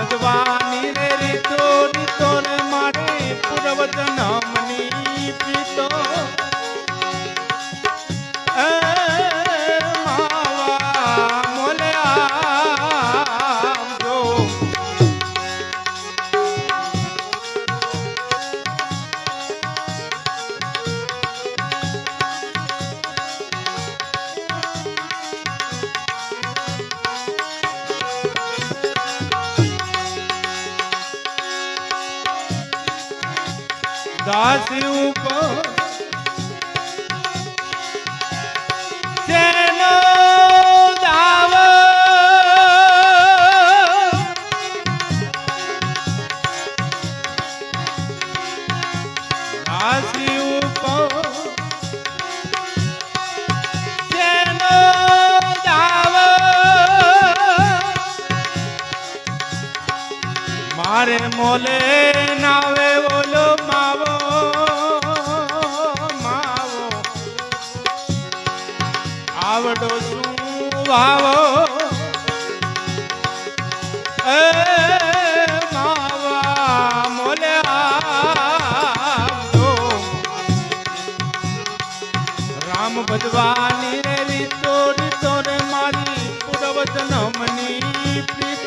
રામ ભગવાનની રે રીતો રીતો રે મારે પૂર્વજન્મની દાસી ઉપર જેનો દાવ. દાસી ઉપર મારે મોલે વાવો એ માવા મોલે આવજો. રામ ભજવાની રેલી રીતો રીતો મારી મારી મની પ્રીતો.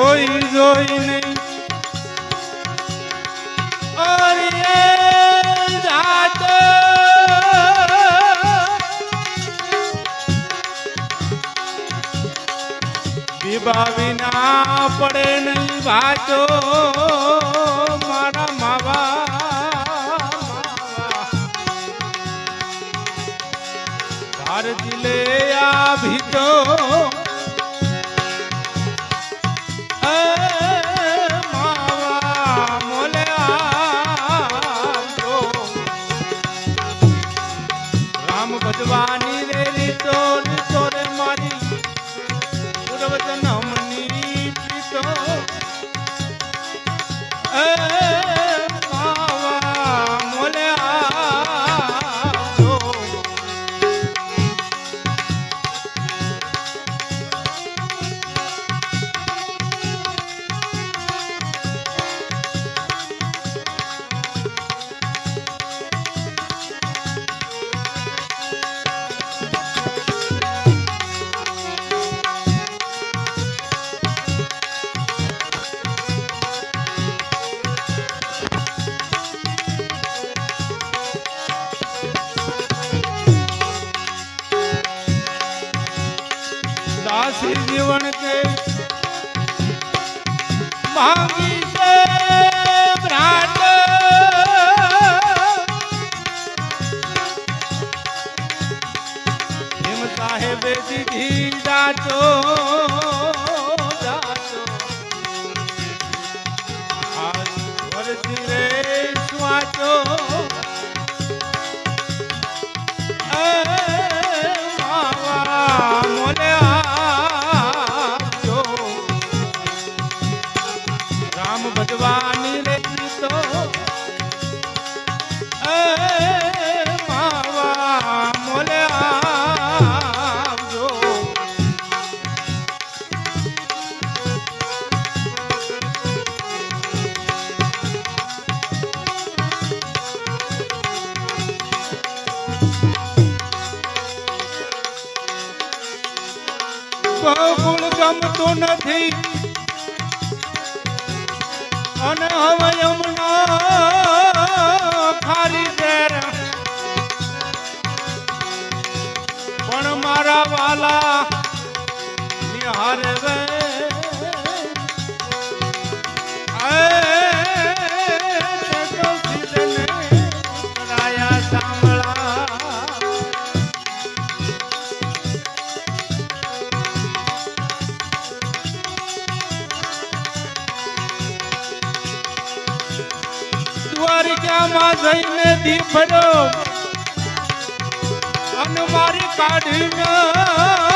જોઈ જોઈ નહીં. વિના પડે નહીં વાતો મારા માવા ભારત લે આ ભીતો. જીવન કે માંગી છે ભ્રાત હિમ સાહેબે દીધી જાચો જાચો. આજ વરસી રે સ્વાચો. રામ ભજવાની રે તો માવા મોલે આવજો. બહુગુણ ગમતું નથી અને હવે યમુના ખારી શેર પણ મારા વાલા ની હરવે દ્વારિકામાં જઈને દીપડો અને મારી કાઢીને